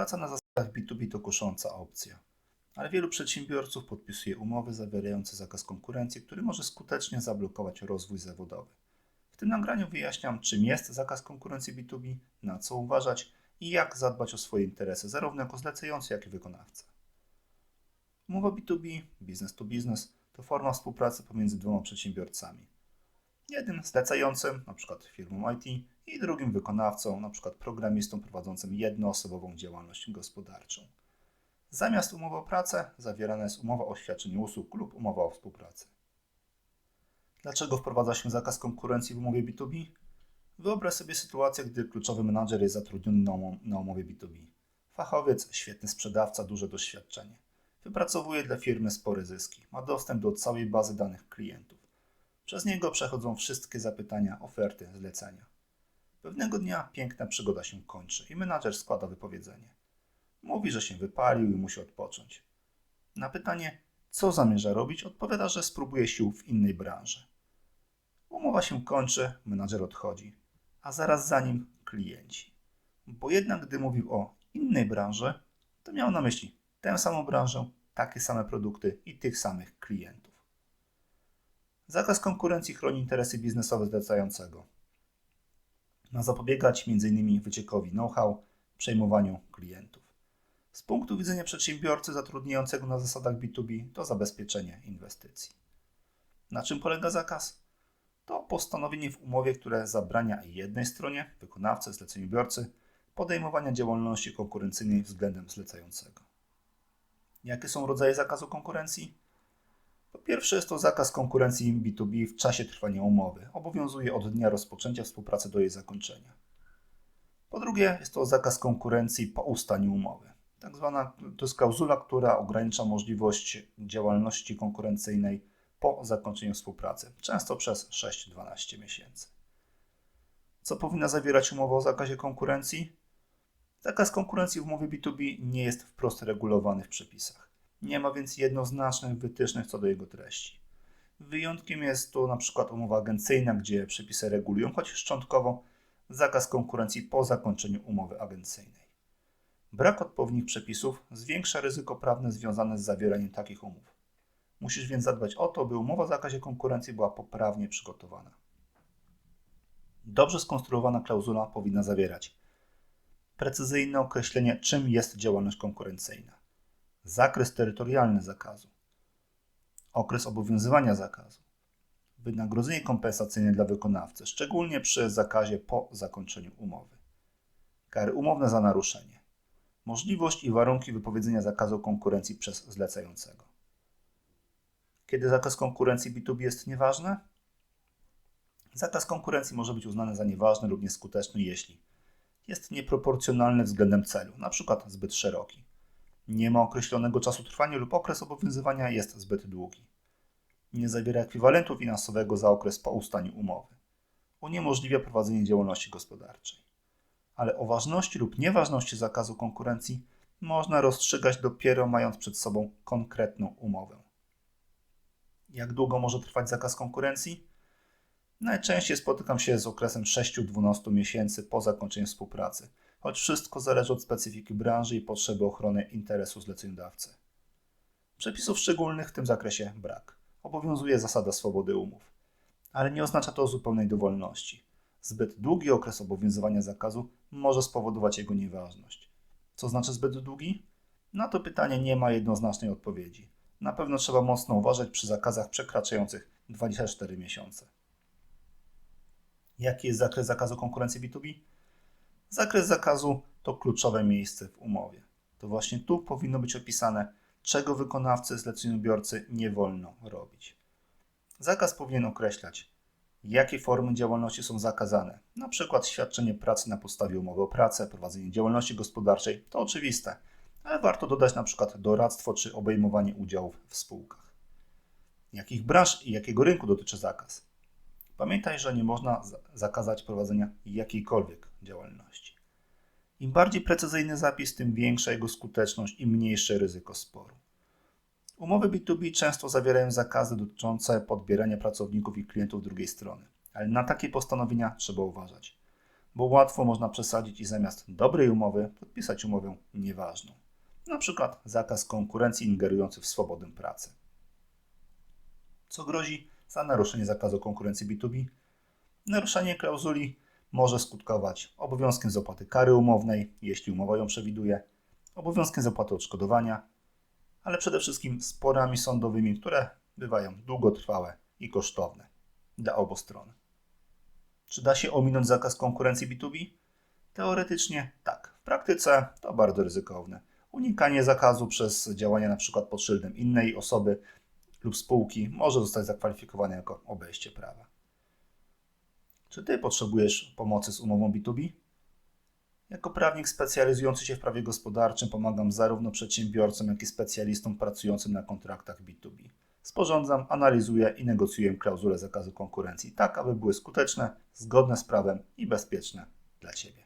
Praca na zasadach B2B to kusząca opcja, ale wielu przedsiębiorców podpisuje umowy zawierające zakaz konkurencji, który może skutecznie zablokować rozwój zawodowy. W tym nagraniu wyjaśniam, czym jest zakaz konkurencji B2B, na co uważać i jak zadbać o swoje interesy, zarówno jako zlecający, jak i wykonawca. Umowa B2B, business to business, to forma współpracy pomiędzy dwoma przedsiębiorcami. Jednym zlecającym, np. firmą IT, i drugim wykonawcą, np. programistą prowadzącym jednoosobową działalność gospodarczą. Zamiast umowy o pracę zawierana jest umowa o świadczeniu usług lub umowa o współpracy. Dlaczego wprowadza się zakaz konkurencji w umowie B2B? Wyobraź sobie sytuację, gdy kluczowy menadżer jest zatrudniony na, na umowie B2B. Fachowiec, świetny sprzedawca, duże doświadczenie. Wypracowuje dla firmy spore zyski. Ma dostęp do całej bazy danych klientów. Przez niego przechodzą wszystkie zapytania, oferty, zlecenia. Pewnego dnia piękna przygoda się kończy i menadżer składa wypowiedzenie. Mówi, że się wypalił i musi odpocząć. Na pytanie, co zamierza robić, odpowiada, że spróbuje sił w innej branży. Umowa się kończy, menadżer odchodzi, a zaraz za nim klienci. Bo jednak, gdy mówił o innej branży, to miał na myśli tę samą branżę, takie same produkty i tych samych klientów. Zakaz konkurencji chroni interesy biznesowe zlecającego. Ma zapobiegać m.in. wyciekowi know-how, przejmowaniu klientów. Z punktu widzenia przedsiębiorcy zatrudniającego na zasadach B2B to zabezpieczenie inwestycji. Na czym polega zakaz? To postanowienie w umowie, które zabrania jednej stronie, wykonawcy, zleceniobiorcy, podejmowania działalności konkurencyjnej względem zlecającego. Jakie są rodzaje zakazu konkurencji? Po pierwsze jest to zakaz konkurencji B2B w czasie trwania umowy. Obowiązuje od dnia rozpoczęcia współpracy do jej zakończenia. Po drugie jest to zakaz konkurencji po ustaniu umowy. Tak zwana to jest klauzula, która ogranicza możliwość działalności konkurencyjnej po zakończeniu współpracy, często przez 6-12 miesięcy. Co powinna zawierać umowa o zakazie konkurencji? Zakaz konkurencji w umowie B2B nie jest wprost regulowany w przepisach. Nie ma więc jednoznacznych wytycznych co do jego treści. Wyjątkiem jest tu np. umowa agencyjna, gdzie przepisy regulują, choć szczątkowo, zakaz konkurencji po zakończeniu umowy agencyjnej. Brak odpowiednich przepisów zwiększa ryzyko prawne związane z zawieraniem takich umów. Musisz więc zadbać o to, by umowa o zakazie konkurencji była poprawnie przygotowana. Dobrze skonstruowana klauzula powinna zawierać precyzyjne określenie, czym jest działalność konkurencyjna, zakres terytorialny zakazu, okres obowiązywania zakazu, wynagrodzenie kompensacyjne dla wykonawcy, szczególnie przy zakazie po zakończeniu umowy, kary umowne za naruszenie, możliwość i warunki wypowiedzenia zakazu konkurencji przez zlecającego. Kiedy zakaz konkurencji B2B jest nieważny? Zakaz konkurencji może być uznany za nieważny lub nieskuteczny, jeśli jest nieproporcjonalny względem celu, np. zbyt szeroki. Nie ma określonego czasu trwania lub okres obowiązywania jest zbyt długi. Nie zawiera ekwiwalentu finansowego za okres po ustaniu umowy. Uniemożliwia prowadzenie działalności gospodarczej. Ale o ważności lub nieważności zakazu konkurencji można rozstrzygać dopiero mając przed sobą konkretną umowę. Jak długo może trwać zakaz konkurencji? Najczęściej spotykam się z okresem 6-12 miesięcy po zakończeniu współpracy, choć wszystko zależy od specyfiki branży i potrzeby ochrony interesu zleceniodawcy. Przepisów szczególnych w tym zakresie brak. Obowiązuje zasada swobody umów. Ale nie oznacza to zupełnej dowolności. Zbyt długi okres obowiązywania zakazu może spowodować jego nieważność. Co znaczy zbyt długi? Na to pytanie nie ma jednoznacznej odpowiedzi. Na pewno trzeba mocno uważać przy zakazach przekraczających 24 miesiące. Jaki jest zakres zakazu konkurencji B2B? Zakres zakazu to kluczowe miejsce w umowie. To właśnie tu powinno być opisane, czego wykonawcy zleceniobiorcy nie wolno robić. Zakaz powinien określać, jakie formy działalności są zakazane, przykład świadczenie pracy na podstawie umowy o pracę, prowadzenie działalności gospodarczej, to oczywiste, ale warto dodać przykład doradztwo czy obejmowanie udziałów w spółkach. Jakich branż i jakiego rynku dotyczy zakaz? Pamiętaj, że nie można zakazać prowadzenia jakiejkolwiek działalności. Im bardziej precyzyjny zapis, tym większa jego skuteczność i mniejsze ryzyko sporu. Umowy B2B często zawierają zakazy dotyczące podbierania pracowników i klientów drugiej strony, ale na takie postanowienia trzeba uważać. bo łatwo można przesadzić i zamiast dobrej umowy podpisać umowę nieważną. Na przykład zakaz konkurencji ingerujący w swobodę pracy. Co grozi za naruszenie zakazu konkurencji B2B? Naruszenie klauzuli może skutkować obowiązkiem zapłaty kary umownej, jeśli umowa ją przewiduje, obowiązkiem zapłaty odszkodowania, ale przede wszystkim sporami sądowymi, które bywają długotrwałe i kosztowne dla obu stron. Czy da się ominąć zakaz konkurencji B2B? Teoretycznie tak. W praktyce to bardzo ryzykowne. Unikanie zakazu przez działania np. pod szyldem innej osoby lub spółki może zostać zakwalifikowane jako obejście prawa. Czy ty potrzebujesz pomocy z umową B2B? Jako prawnik specjalizujący się w prawie gospodarczym pomagam zarówno przedsiębiorcom, jak i specjalistom pracującym na kontraktach B2B. Sporządzam, analizuję i negocjuję klauzule zakazu konkurencji tak, aby były skuteczne, zgodne z prawem i bezpieczne dla Ciebie.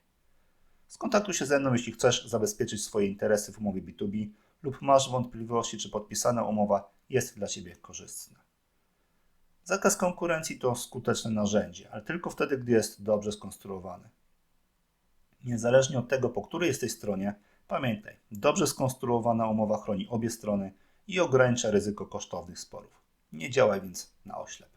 Skontaktuj się ze mną, jeśli chcesz zabezpieczyć swoje interesy w umowie B2B lub masz wątpliwości, czy podpisana umowa jest dla Ciebie korzystna. Zakaz konkurencji to skuteczne narzędzie, ale tylko wtedy, gdy jest dobrze skonstruowany. Niezależnie od tego, po której jesteś stronie, pamiętaj, dobrze skonstruowana umowa chroni obie strony i ogranicza ryzyko kosztownych sporów. Nie działaj więc na oślep.